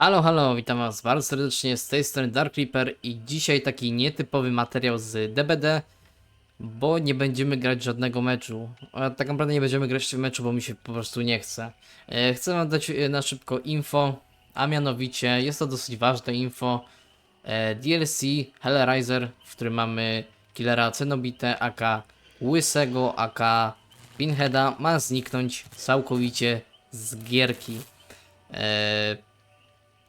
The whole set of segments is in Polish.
Halo, halo, witam was bardzo serdecznie, z tej strony Dark Reaper i dzisiaj taki nietypowy materiał z DBD, bo nie będziemy grać żadnego meczu. A tak naprawdę nie będziemy grać w meczu, bo mi się po prostu nie chce. E, Chcę wam dać e, na szybko info, a mianowicie jest to dosyć ważne info. E, DLC Hellraiser, w którym mamy killera Cenobite, aka Łysego, aka Pinheada, ma zniknąć całkowicie z gierki. E,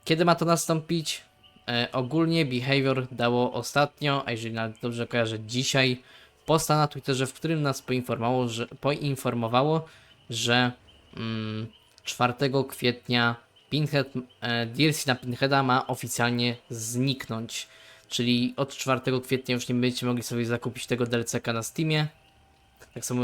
kiedy ma to nastąpić? E, ogólnie Behavior dało ostatnio, a jeżeli nawet dobrze kojarzę, dzisiaj posta na Twitterze, w którym nas poinformowało, że, poinformowało, że mm, 4 kwietnia Pinhead, e, DLC na Pinheada ma oficjalnie zniknąć. Czyli od 4 kwietnia już nie będziecie mogli sobie zakupić tego DLC-ka na Steamie. Tak samo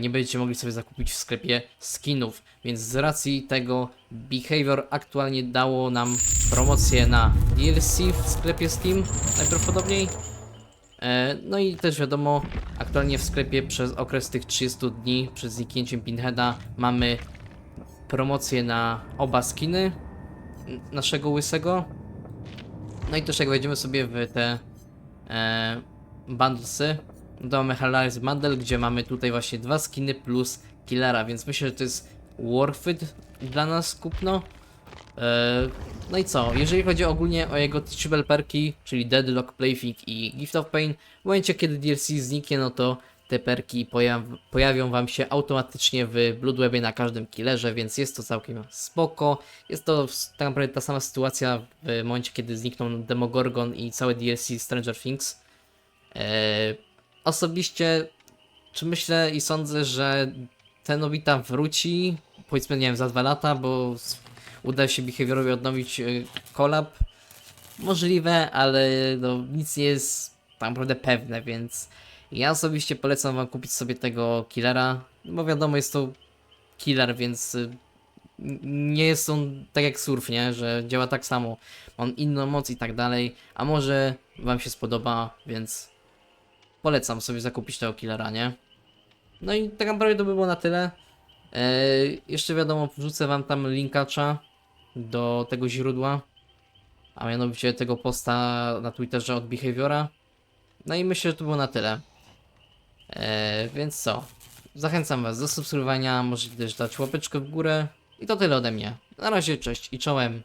nie będziecie mogli sobie zakupić w sklepie skinów. Więc z racji tego Behavior aktualnie dało nam promocję na DLC w sklepie Steam najprawdopodobniej. E, no i też wiadomo, aktualnie w sklepie przez okres tych 30 dni przed zniknięciem Pinheada mamy promocję na oba skiny naszego łysego. No i też jak wejdziemy sobie w te e, bundlesy, mamy Hellraiser Bundle, gdzie mamy tutaj właśnie dwa skiny plus killera, więc myślę, że to jest worth it dla nas kupno. E, no i co, jeżeli chodzi ogólnie o jego teachable perki, czyli Deadlock, Plaything i Gift of Pain, w momencie kiedy DLC zniknie, no to te perki pojaw pojawią wam się automatycznie w Bloodwebie na każdym killerze, więc jest to całkiem spoko. Jest to tak naprawdę ta sama sytuacja w momencie, kiedy znikną Demogorgon i całe DLC Stranger Things. E, osobiście, czy myślę i sądzę, że ten Nobita wróci, powiedzmy, nie wiem, za dwa lata, bo uda się Behaviorowi odnowić y, collab. Możliwe, ale no, nic nie jest tak naprawdę pewne, więc ja osobiście polecam wam kupić sobie tego killera, bo wiadomo, jest to killer, więc y, nie jest on tak jak surf, nie? Że działa tak samo. On inną moc i tak dalej, a może wam się spodoba, więc polecam sobie zakupić tego killera, nie? No i tak naprawdę to by było na tyle. Eee, jeszcze wiadomo, wrzucę wam tam linkacza do tego źródła, a mianowicie tego posta na Twitterze od Behaviora. No i myślę, że to było na tyle. Eee, więc co? Zachęcam was do subskrybowania, możecie też dać łapeczkę w górę. I to tyle ode mnie. Na razie, cześć i czołem.